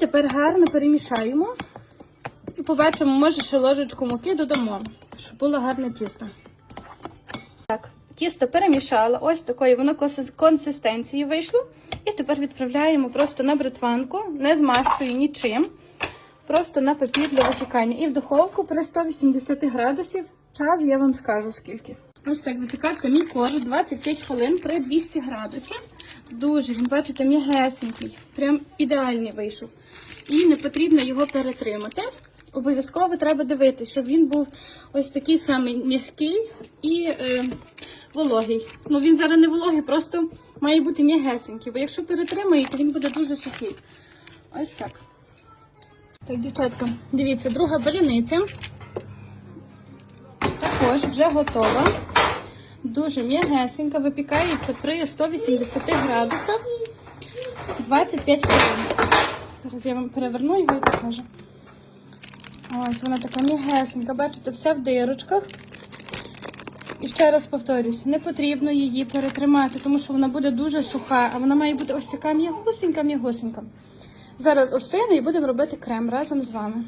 тепер гарно перемішаємо. І побачимо, може ще ложечку муки додамо, щоб було гарне тісто. Так, тісто перемішала, ось такої воно консистенції вийшло. І тепер відправляємо просто на бритванку, не змащую нічим. Просто на папір для випікання. І в духовку при 180 градусів. Час я вам скажу скільки. Ось так випікався мій корж 25 хвилин при 200 градусів. Дуже він, бачите, м'ягесенький. Прям ідеальний вийшов. І не потрібно його перетримати. Обов'язково треба дивитися, щоб він був ось такий самий м'який і е, вологий. Ну він зараз не вологий, просто має бути м'ягесенький. Бо якщо перетримаєте, він буде дуже сухий. Ось так. Так, дівчатка, дивіться, друга баляниця. Також вже готова. Дуже м'ягесенька, випікається при 180 градусах 25 хвилин. Зараз я вам переверну його і покажу. Ось вона така м'ягесенька, бачите, вся в дирочках. І ще раз повторюсь, не потрібно її перетримати, тому що вона буде дуже суха, а вона має бути ось така м'ягусенька, м'ягусенька. Зараз остине і будемо робити крем разом з вами.